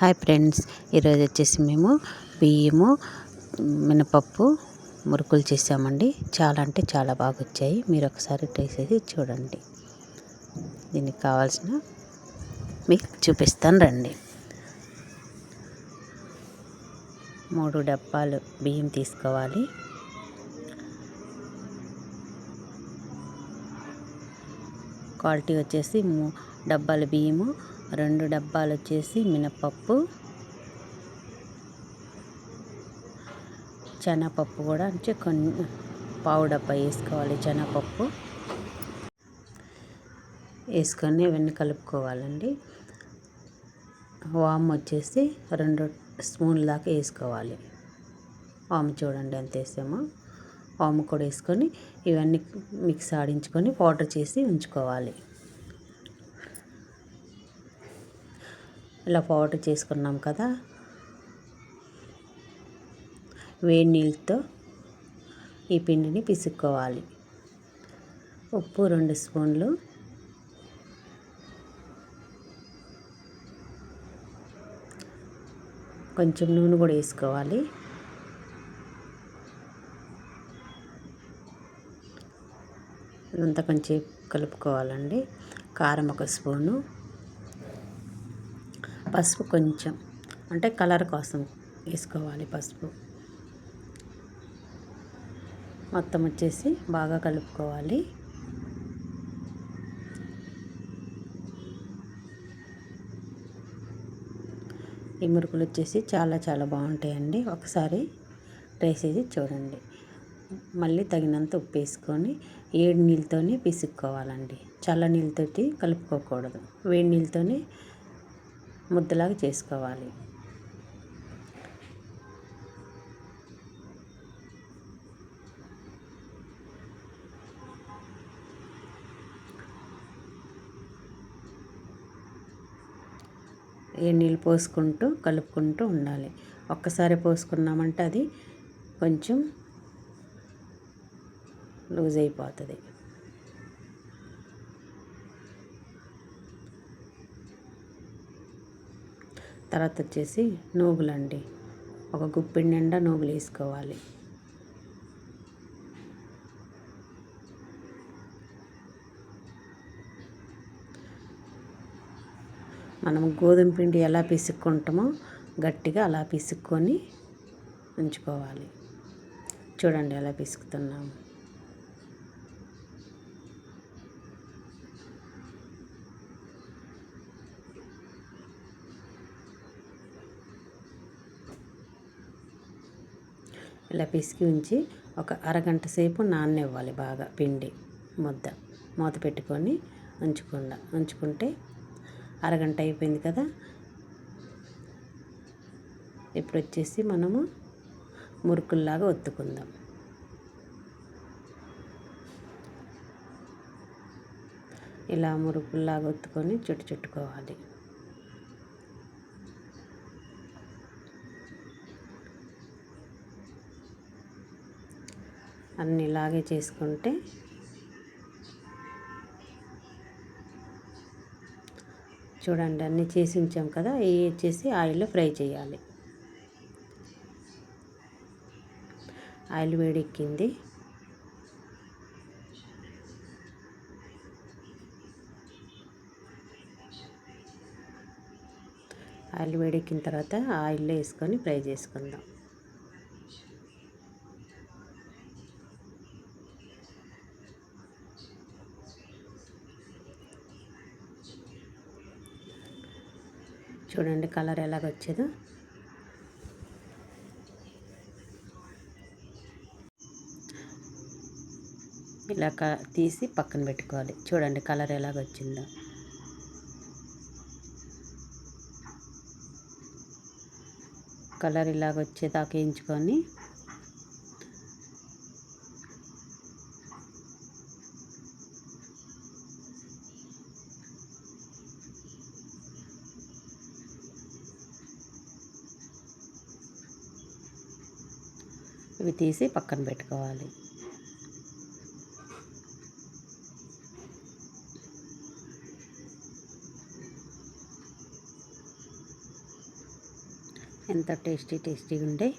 Hi friends ఈరోజు వచ్చేసి మేము బియ్యము మినపప్పు మురుకులు చేసామండి. చాలా అంటే చాలా బాగా వచ్చాయి మీరు ఒకసారి ట్రై చేసి చూడండి. దీనికి కావాల్సిన మీకు చూపిస్తాను రండి. మూడు డబ్బాలు బియ్యం తీసుకోవాలి. క్వాలిటీ వచ్చేసి డబ్బాల బియ్యము రెండు డబ్బాలు వచ్చేసి మినపప్పు శనగపప్పు కూడా అంటే కొన్ని పావు డబ్బా వేసుకోవాలి శనగపప్పు వేసుకొని ఇవన్నీ కలుపుకోవాలండి. వామ్ వచ్చేసి రెండు స్పూన్ల దాకా వేసుకోవాలి. వాము చూడండి ఎంత వేసామో. వాము కూడా వేసుకొని ఇవన్నీ మిక్స్ ఆడించుకొని పౌడర్ చేసి ఉంచుకోవాలి. ఇలా పౌడర్ చేసుకున్నాం కదా. వేడి నీళ్ళతో ఈ పిండిని పిసుక్కోవాలి. ఉప్పు రెండు స్పూన్లు. కొంచెం నూనె కూడా వేసుకోవాలి. అంతా కొంచెం కలుపుకోవాలండి. కారం ఒక స్పూను. పసుపు కొంచెం అంటే కలర్ కోసం వేసుకోవాలి పసుపు. మొత్తం వచ్చేసి బాగా కలుపుకోవాలి. ఈ మురుకులు వచ్చేసి చాలా చాలా బాగుంటాయండి. ఒకసారి ట్రై చేసి చూడండి. మళ్ళీ తగినంత ఉప్పు వేసుకొని ఏడు నీళ్ళతోనే పిసుక్కోవాలండి. చల్ల నీళ్ళతోటి కలుపుకోకూడదు. వేడి నీళ్ళతోనే ముద్దలాగా చేసుకోవాలి. ఏ నీళ్ళు పోసుకుంటూ కలుపుకుంటూ ఉండాలి. ఒక్కసారి పోసుకున్నామంటే అది కొంచెం లూజ్ అయిపోతుంది. తర్వాత వచ్చేసి నూగులండి. ఒక గుప్పిడి నిండా నూగులు వేసుకోవాలి. మనం గోధుమ పిండి ఎలా పిసుక్కుంటామో గట్టిగా అలా పిసుక్కొని ఉంచుకోవాలి. చూడండి ఎలా పిసుకుతున్నాము ఇలా పిసికి ఉంచి ఒక అరగంట సేపు నాననివ్వాలి బాగా పిండి ముద్ద. మూత పెట్టుకొని ఉంచకుండా ఉంచుకుంటే అరగంట అయిపోయింది కదా. ఇప్పుడు వచ్చేసి మనము మురుకుల్లాగా ఒత్తుకుందాం. ఇలా మురుకుల్లాగా ఒత్తుకొని చుట్టు చుట్టుకోవాలి అన్ని ఇలాగే చేసుకుంటే చూడండి అన్నీ చేసి ఉంచాం కదా ఇవి వచ్చేసి ఆయిల్లో ఫ్రై చేయాలి. ఆయిల్ వేడెక్కింది. ఆయిల్ వేడెక్కిన తర్వాత ఆయిల్లో వేసుకొని ఫ్రై చేసుకుందాం. చూడండి కలర్ ఎలాగొచ్చేదో ఇలా క తీసి పక్కన పెట్టుకోవాలి. చూడండి కలర్ ఎలాగొచ్చిందో కలర్ ఇలాగ వచ్చేదాకా వేయించుకొని ఇవి తీసి పక్కన పెట్టుకోవాలి. ఎంతో టేస్టీ టేస్టీగా ఉండే